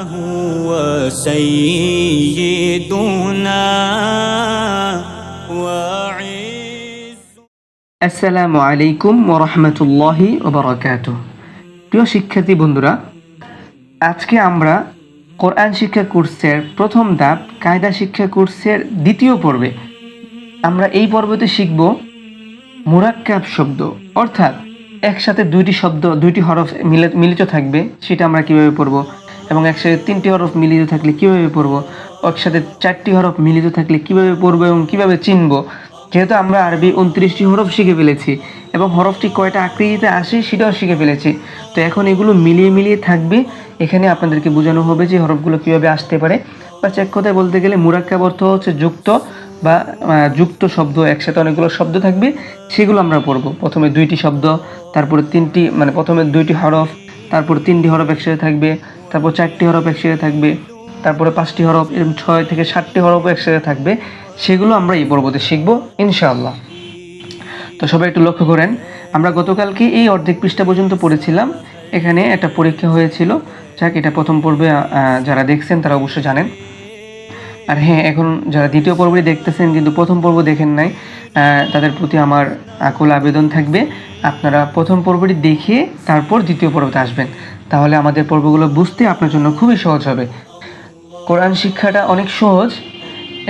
هو سيدنا وعز আসসালামু আলাইকুম ওরহমতুল্লাহি ওবরাকাত প্রিয় শিক্ষার্থী বন্ধুরা আজকে আমরা কোরআন শিক্ষা কোর্সের প্রথম ধাপ কায়দা শিক্ষা কোর্সের দ্বিতীয় পর্বে আমরা এই পর্বতে শিখব মুরাক্কাব শব্দ অর্থাৎ একসাথে দুইটি শব্দ দুইটি হরফ মিলে- মিলিত থাকবে সেটা আমরা কিভাবে পড়ব এবং একসাথে তিনটি হরফ মিলিত থাকলে কীভাবে পড়ব? একসাথে চারটি হরফ মিলিত থাকলে কীভাবে পড়ব এবং কীভাবে চিনব? যেহেতু আমরা আরবি উনত্রিশটি হরফ শিখে ফেলেছি এবং হরফটি কয়টা আকৃতিতে আসে সেটাও শিখে ফেলেছি। তো এখন এগুলো মিলিয়ে মিলিয়ে থাকবে। এখানে আপনাদেরকে বোঝানো হবে যে হরফগুলো কীভাবে আসতে পারে। বা চেক কথায় বলতে গেলে মুরাক্কাব অর্থ হচ্ছে যুক্ত বা যুক্ত শব্দ। একসাথে অনেকগুলো শব্দ থাকবে, সেগুলো আমরা পড়ব। প্রথমে দুইটি শব্দ, তারপরে তিনটি মানে প্রথমে দুইটি হরফ, তারপর তিনটি হরফ একসাথে থাকবে। তারপর চারটি হরফ একসাথে থাকবে, তারপরে পাঁচটি হরফ এরকম ছয় থেকে সাতটি হরফ একসাথে থাকবে, সেগুলো আমরা এই পর্বতে শিখব, ইনশাআল্লাহ। তো সবাই একটু লক্ষ্য করেন, আমরা গতকালকে এই অর্ধেক পৃষ্ঠা পর্যন্ত পড়েছিলাম, এখানে একটা পরীক্ষা হয়েছিল, যাক এটা প্রথম পর্বে যারা দেখছেন তারা অবশ্যই জানেন। আর হ্যাঁ এখন যারা দ্বিতীয় পর্বটি দেখতেছেন কিন্তু প্রথম পর্ব দেখেন নাই তাদের প্রতি আমার আকুল আবেদন থাকবে। আপনারা প্রথম পর্বটি দেখে তারপর দ্বিতীয় পর্বতে আসবেন। তাহলে আমাদের পর্বগুলো বুঝতে আপনার জন্য খুবই সহজ হবে। কোরআন শিক্ষাটা অনেক সহজ,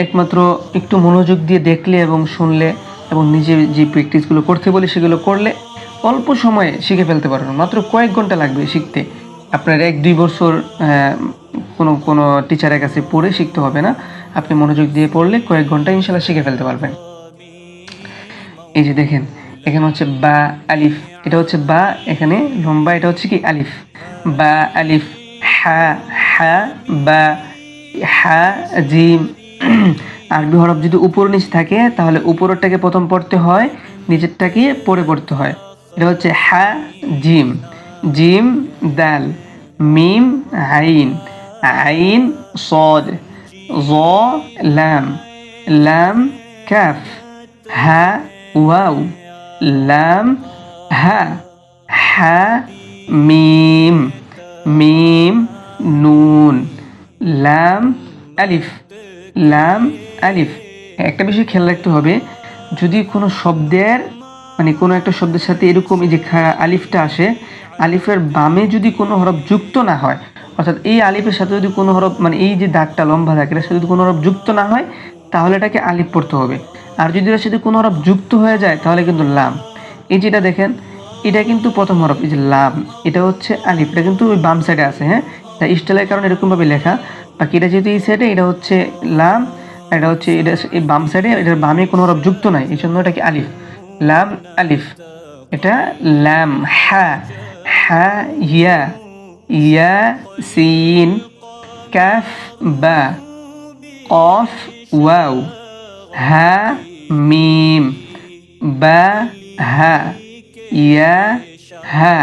একমাত্র একটু মনোযোগ দিয়ে দেখলে এবং শুনলে এবং নিজে যে প্র্যাকটিসগুলো করতে বলি সেগুলো করলে অল্প সময়ে শিখে ফেলতে পারবেন। মাত্র কয়েক ঘণ্টা লাগবে শিখতে। আপনার এক দুই বছর কোনো কোনো টিচারের কাছে পড়ে শিখতে হবে না। আপনি মনোযোগ দিয়ে পড়লে কয়েক ঘণ্টা ইনশাল্লাহ শিখে ফেলতে পারবেন। এই যে দেখেন, এখানে হচ্ছে বা, আলিফ। এটা হচ্ছে বা, এখানে লম্বা, এটা হচ্ছে কি? আলিফ। বা, আলিফ, হা হা, বা, হা, জিম। আরবি হরফ যদি উপর নিচে থাকে, তাহলে উপরেরটাকে প্রথম পড়তে হয়, নিচেরটাকে পরে পড়তে হয়। এটা হচ্ছে হা, জিম। জিম, দাল। মিম আইন আইন সদ জ লাম লাম কাফ হা ওয়াও লাম হা হা মিম মিম নুন লাম আলিফ লাম আলিফ একটা বিষয় খেয়াল রাখতে হবে, যদি কোনো শব্দের মানে কোনো একটা শব্দের সাথে এরকম এই যে আলিফটা আসে, আলিফের বামে যদি কোনো হরফ যুক্ত না হয় অর্থাৎ এই আলিফের সাথে যদি কোনো হরফ মানে এই যে দাগটা লম্বা দাগ, এটার সাথে যদি কোনো হরফ যুক্ত না হয়, তাহলে এটাকে আলিফ পড়তে হবে। আর যদি এর সাথে কোনো হরফ যুক্ত হয়ে যায়, তাহলে কিন্তু লাম। এই যেটা দেখেন, এটা কিন্তু প্রথম হরফ, এই যে লাম, এটা হচ্ছে আলিফ, এটা কিন্তু ওই বাম সাইডে আছে হ্যাঁ? তা স্টাইলের কারণে এরকমভাবে লেখা। বাকি এটা যেহেতু এই সাইডে এটা হচ্ছে লাম এটা হচ্ছে, এটা এই বাম সাইডে এটার বামে কোনো হরফ যুক্ত নাই, এই জন্য এটাকে আলিফ। লাম, আলিফ। এটা লাম হা হা ইয়া ইয়া সিন কাফ বা কফ ওয়াও হা মিম বা হা ইয়া হা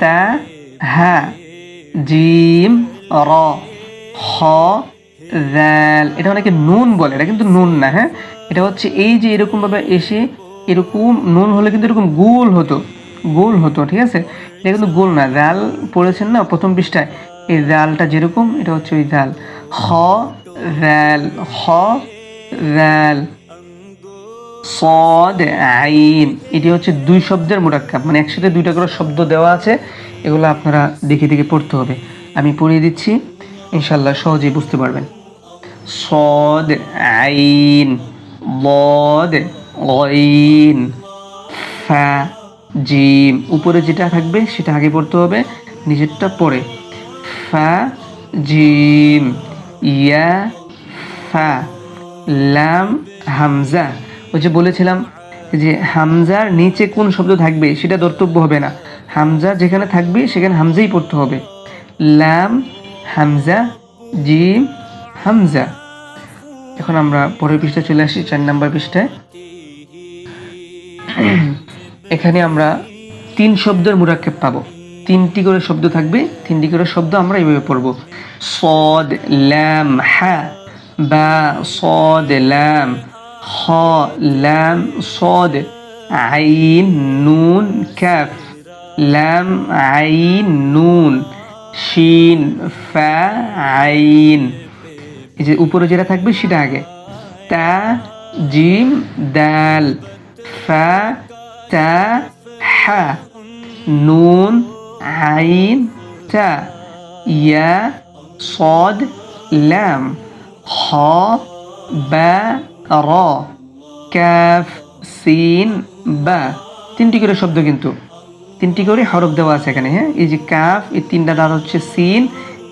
তা হা জিম র খ দ্যাল এটা অনেকে নুন বলে, এটা কিন্তু নুন না হ্যাঁ? এটা হচ্ছে এই যে এরকম ভাবে এসে এরকম নুন হলে কিন্তু এরকম গোল হতো। গোল হতো, ঠিক আছে? এটা কিন্তু গোল না জাল পড়েছেন না প্রথম পৃষ্ঠায়। এই জালটা যেরকম, এটা হচ্ছে ওই জাল হ জাল হ জাল সদ, আইন, এটি হচ্ছে দুই শব্দের মোরাক্কাব মানে একসাথে দুইটা করে শব্দ দেওয়া আছে, এগুলো আপনারা দেখে দেখে পড়তে হবে। আমি পড়িয়ে দিচ্ছি ইনশাল্লাহ সহজেই বুঝতে পারবেন। সদ, আইন, বদ গইন ফা জিম উপরে যেটা থাকবে সেটা আগে পড়তে হবে, নিচেরটা পরে। ফা, জিম, ইয়া, ফা, লাম, হামজা। ওই যে বলেছিলাম যে হামজার নিচে কোন শব্দ থাকবে সেটা দর্তব্য হবে না। হামজা যেখানে থাকবে সেখানে হামজাই পড়তে হবে। লাম, হামজা, জিম, হামজা। এখন আমরা পরের পৃষ্ঠায় চলে আসি, চার নাম্বার পৃষ্ঠায়। এখানে আমরা তিন শব্দের মুরাক্কেব পাবো। তিনটি করে শব্দ থাকবে, তিনটি করে শব্দ আমরা এইভাবে পড়ব। সদ, ল্যাম হা বা, সদ, ল্যাম খ ল্যাম, সদ, আইন, নুন, ক্যাফ, ল্যাম, আইন, নুন, শিন ফ্যা আইন। এই যে উপরে যেটা থাকবে সেটা আগে। তা, জিম, দাল, ফা তা হা নুন আইন তা ইয়া صاد লাম খ বা র ক্যাফ সিন বা তিনটি করে শব্দ কিন্তু তিনটি করে হরফ দেওয়া আছে এখানে হ্যাঁ এই যে কাফ এই তিনটা দাঁত হচ্ছে সিন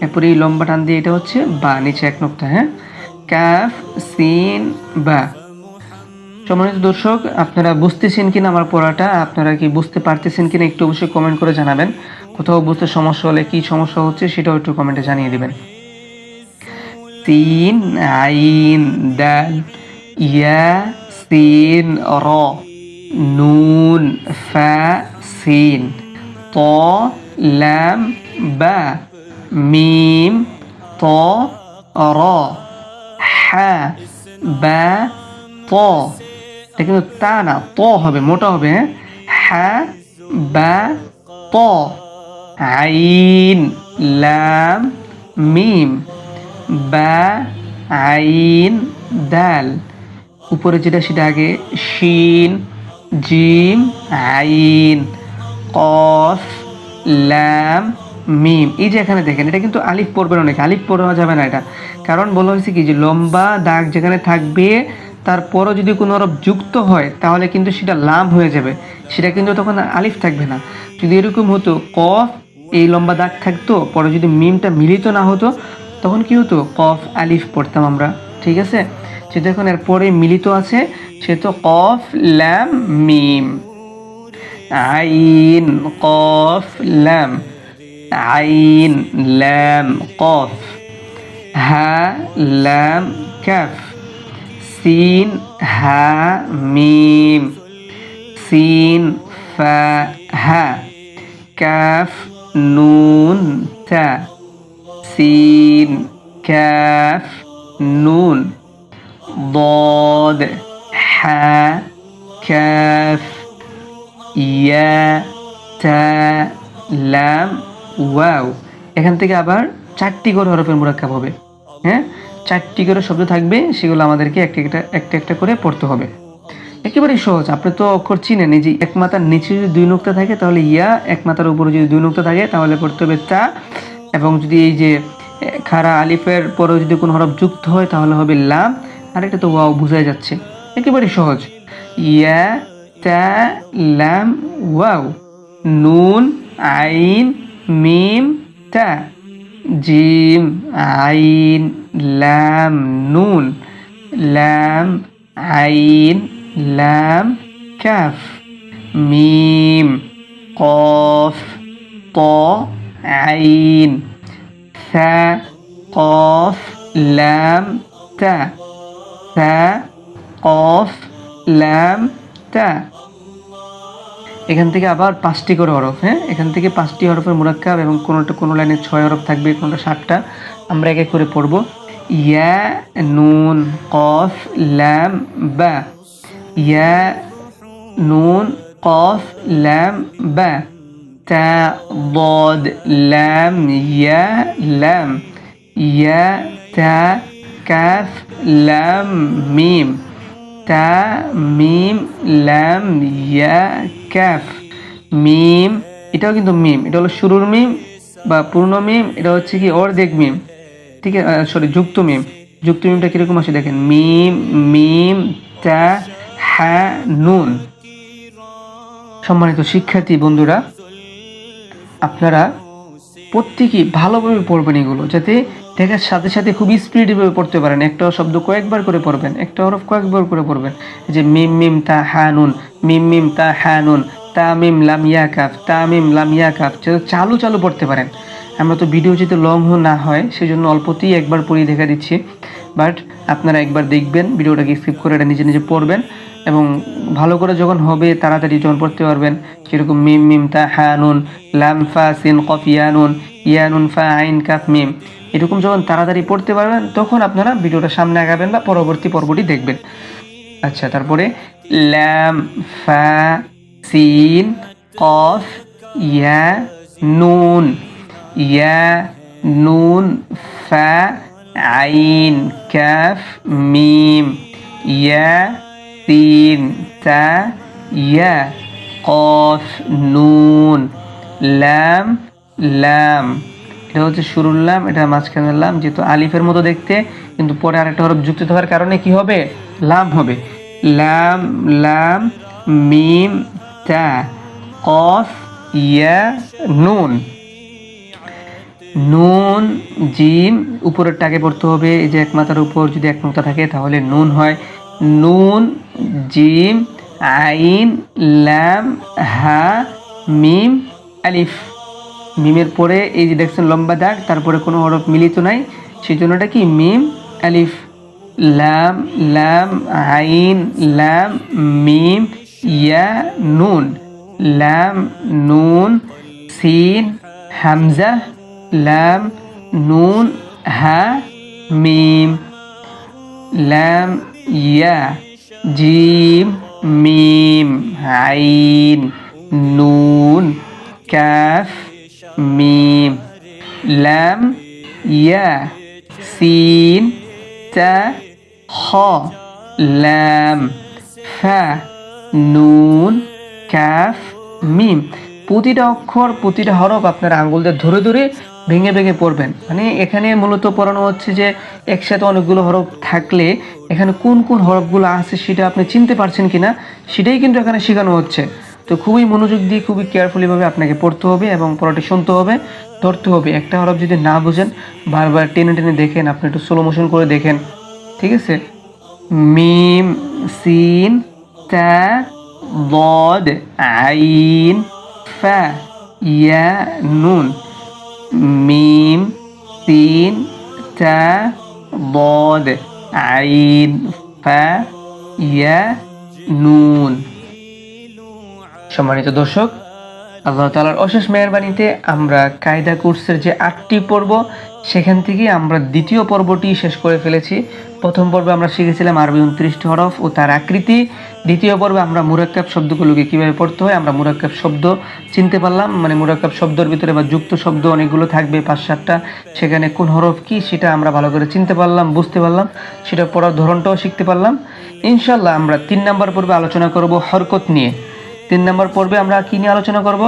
এরপরে এই লম্বা টান দিয়ে এটা হচ্ছে বা নিচে এক নোক্তা হ্যাঁ কাফ সিন বা সম্মানিত দর্শক, আপনারা বুঝতেছেন কিনা আমার পড়াটা? আপনারা কি বুঝতে পারতেছেন কিনা একটু অবশ্যই কমেন্ট করে জানাবেন। কোথাও বুঝতে সমস্যা হলে কি সমস্যা হচ্ছে সেটাও একটু কমেন্টে জানিয়ে দিবেন। তিন, আইন, দাল, ইয়া, সিন, র, নুন, ফা, সিন, ত, লাম, বা, মিম, ত, র, হা, বা, ত। এটা কিন্তু তা না, ত হবে, মোটা হবে হ্যাঁ? বা, ত। আইন, লাম, মিম। বা, আইন, দাল। উপরে যেটা, সেটা আগে শিন, জিম, আইন, কফ ল্যাম মিম। এই যে এখানে দেখেন, এটা কিন্তু আলিফ পড়বে না অনেক, আলিফ পড়া যাবে না এটা। কারণ বলা হয়েছে কি, যে লম্বা দাগ যেখানে থাকবে তারপরও যদি কোনো রব যুক্ত হয়, তাহলে কিন্তু সেটা লাম হয়ে যাবে। সেটা কিন্তু তখন আলিফ থাকবে না। যদি এরকম হতো, কফ, এই লম্বা দাগ থাকতো, পরে যদি মিমটা মিলিত না হতো, তখন কি হতো? কফ, আলিফ পড়তাম আমরা। ঠিক আছে? যেহেতু এখন এর পরে মিলিত আছে, সে তো কফ, ল্যাম, মিম। আইন, কফ, ল্যাম। আইন, ল্যাম, কফ। হ্যাঁ ল্যাম, ক্যাফ। সিন হা মিম সিন ফা হা কাফ নুন তা সিন কাফ নুন ضاد حا كاف ইয়া তা লাম ওয়াও এখান থেকে আবার চারটি করে হরফের মুরাক্কাব হবে হ্যাঁ চারটি করে শব্দ থাকবে, সেগুলো আমাদেরকে একটা একটা একটা একটা করে পড়তে হবে। একেবারেই সহজ, আপনি তো অক্ষর চিনেন যে এক মাথার নিচে যদি দুই নোক্তা থাকে, তাহলে ইয়া, এক মাথার উপরে যদি দুই নোক্তা থাকে, তাহলে পড়তে হবে তা, এবং যদি এই যে খারা আলিফের পরেও যদি কোনো হরফ যুক্ত হয়, তাহলে হবে লাম, আর এটা তো ওয়াও বোঝাই যাচ্ছে। একেবারে সহজ। ইয়া, তা, লাম, ওয়াও, নুন, আইন, মিম, তা। জিম, আইন ল্যাম নুন। ল্যাম আইন ল্যাম ক্যাফ মিম, কফ ত আইন। সা, কফ ল্যাম তা। সা, কফ ল্যাম তা। এখান থেকে আবার পাঁচটি করে হরফ হ্যাঁ এখান থেকে পাঁচটি হরফের মুরাক্কাব এবং কোনোটা কোনো লাইনে ছয় হরফ থাকবে কোনোটা সাতটা আমরা এক এক করে পড়বো ইয়া নুন কফ লাম বা ইয়া নুন কফ লাম বা তা ضاد লাম ইয়া লাম ইয়া তা কাফ লাম মিম তা মিম লাম ইয়া কাফ মিম এটাও কিন্তু মিম এটা হলো শুরুর মিম বা পূর্ণ মিম এটা হচ্ছে কি অর্ধেক মিম ঠিক আছে? সরি যুক্ত মিম যুক্ত মিমটা কীরকম আসে দেখেন? মিম মিম তা হা নুন সম্মানিত শিক্ষার্থী, বন্ধুরা, আপনারা প্রত্যেকেই ভালোভাবে পড়বেন এগুলো, যাতে দেখার সাথে সাথে খুব স্পিডভাবে পড়তে পারেন। একটা শব্দ কয়েকবার করে পড়বেন, একটা হরফ কয়েকবার করে পড়বেন। যে মিম মিম, তা হানুন মিম মিম, তা হানুন তা, মিম, লাম, ইয়া, কাফ, তা, মিম, লাম, ইয়া, কাফ, যাতে চালু চালু পড়তে পারেন। আমরা তো ভিডিও যদি লং না হয়, সেজন্য অল্পতেই একবার পড়িয়ে দেখা দিচ্ছি। বাট আপনারা একবার দেখবেন, ভিডিওটাকে স্কিপ করে এটা নিজে নিজে পড়বেন এবং ভালো করে যখন হবে তাড়াতাড়ি যখন পড়তে পারবেন, সেরকম মিম মিম, তা হানুন লাম, ফা, সিন, কফ ইয়ানুন ইয়ানুন ফা, আইন, কাফ, মিম, এরকম যখন তাড়াতাড়ি পড়তে পারবেন, তখন আপনারা ভিডিওটা সামনে আগাবেন বা পরবর্তী পর্বটি দেখবেন। আচ্ছা তারপরে ল্যাম ফা, সিন, কফ, ইয়া, নুন ইয়া, নুন, ফা আইন, কাফ, মিম, ইয়া, তিন, তা, ইয়া, কফ, নুন, লাম লাম। এটা হচ্ছে শুরুর লাম এটা মাঝখানের লাম, যেহেতু আলিফের মতো দেখতে, কিন্তু পরে আরেকটা হরফ যুক্ত হওয়ার কারণে কি হবে? লাম হবে। লাম লাম, মিম, তা, কফ, ইয়া, নুন। নুন জিম উপরের টাকে পড়তে হবে, এই যে এক মাথার উপর যদি এক থাকে তাহলে নুন হয়। নুন জিম আইন লাম হা, মিম, আলিফ। মিমের পরে এই যে দেখছেন লম্বা দাগ, তারপরে কোনো হরফ মিলিত নাই সেই জন্য এটা কি মিম, আলিফ। লাম লাম আইন লাম মিম, ইয়া, নুন। লাম নুন, সিন, হামজা লাম নুন হা মিম লাম ইয়া জিম মিম আইন নুন কাফ মিম লাম ইয়া সিন তা খ লাম ফা নুন কাফ মিম প্রতিটা অক্ষর, প্রতিটা হরফ আপনার আঙ্গুল দিয়ে ধরে ধরে ভেঙে ভেঙে পড়বেন। মানে এখানে মূলত পড়ানো হচ্ছে যে একসাথে অনেকগুলো হরফ থাকলে এখানে কোন কোন হরফগুলো আছে সেটা আপনি চিনতে পারছেন কি না সেটাই কিন্তু এখানে শেখানো হচ্ছে। তো খুবই মনোযোগ দিয়ে খুবই কেয়ারফুলিভাবে আপনাকে পড়তে হবে এবং পড়াটি শুনতে হবে, ধরতে হবে। একটা হরফ যদি না বোঝেন, বারবার টেনে টেনে দেখেন, আপনি একটু স্লো মোশন করে দেখেন। ঠিক আছে? মিম, সিন ত্যা বদ, আইন فا يا نون মিম সিন তা ضاد عين فا ইয়া নুন সম্মানিত দর্শক আল্লাহ তালার অশেষ মেহরবানিতে আমরা কায়দা কোর্সের যে আটটি পর্ব, সেখান থেকে আমরা দ্বিতীয় পর্বটি শেষ করে ফেলেছি। প্রথম পর্বে আমরা শিখেছিলাম আরবি উনত্রিশটি হরফ ও তার আকৃতি। দ্বিতীয় পর্বে আমরা মুরাক্কাব শব্দগুলোকে কীভাবে পড়তে হয়, আমরা মুরাক্কাব শব্দ চিনতে পারলাম। মানে মুরাক্কাব শব্দের ভিতরে বা যুক্ত শব্দ অনেকগুলো থাকবে, পাঁচ, সাতটা। সেখানে কোন হরফ কি, সেটা আমরা ভালো করে চিনতে পারলাম, বুঝতে পারলাম। সেটা পড়ার ধরনটাও শিখতে পারলাম। ইনশাল্লাহ আমরা তিন নম্বর পর্বে আলোচনা করব হরকত নিয়ে। তিন নম্বর পর্বে আমরা কি নিয়ে আলোচনা করব?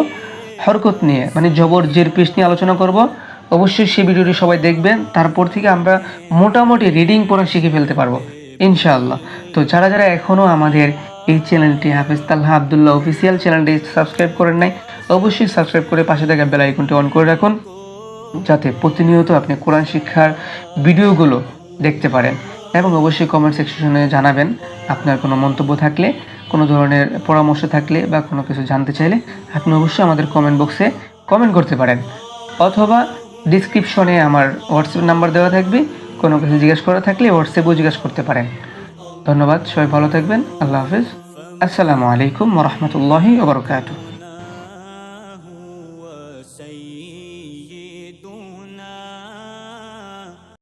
হরকত নিয়ে মানে জবর জের পেশ নিয়ে আলোচনা করব। অবশ্যই সেই ভিডিওটি সবাই দেখবেন, তারপর থেকে আমরা মোটামুটি রিডিং পড়া শিখে ফেলতে পারব, ইনশাআল্লাহ। তো যারা যারা এখনও আমাদের এই চ্যানেলটি হাফিজ তাল্লাহ আবদুল্লাহ অফিসিয়াল চ্যানেলটি সাবস্ক্রাইব করেন নাই, অবশ্যই সাবস্ক্রাইব করে পাশে থাকা বেল আইকনটি অন করে রাখুন, যাতে প্রতিনিয়ত আপনি কোরআন শিক্ষার ভিডিওগুলো দেখতে পারেন। এবং অবশ্যই কমেন্ট সেকশনে জানাবেন আপনার কোনো মন্তব্য থাকলে, কোনো ধরনের পরামর্শ থাকলে বা কোনো কিছু জানতে চাইলে আপনি অবশ্যই আমাদের কমেন্ট বক্সে কমেন্ট করতে পারেন। অথবা ডিসক্রিপশনে আমার হোয়াটসঅ্যাপ নাম্বার দেওয়া থাকবে, কোনো কিছু জিজ্ঞেস করা থাকলে হোয়াটসঅ্যাপেও জিজ্ঞেস করতে পারেন। ধন্যবাদ, সবাই ভালো থাকবেন, আল্লাহ হাফিজ। আসসালামু আলাইকুম রহমতুল্লাহি ওবরকাতুহ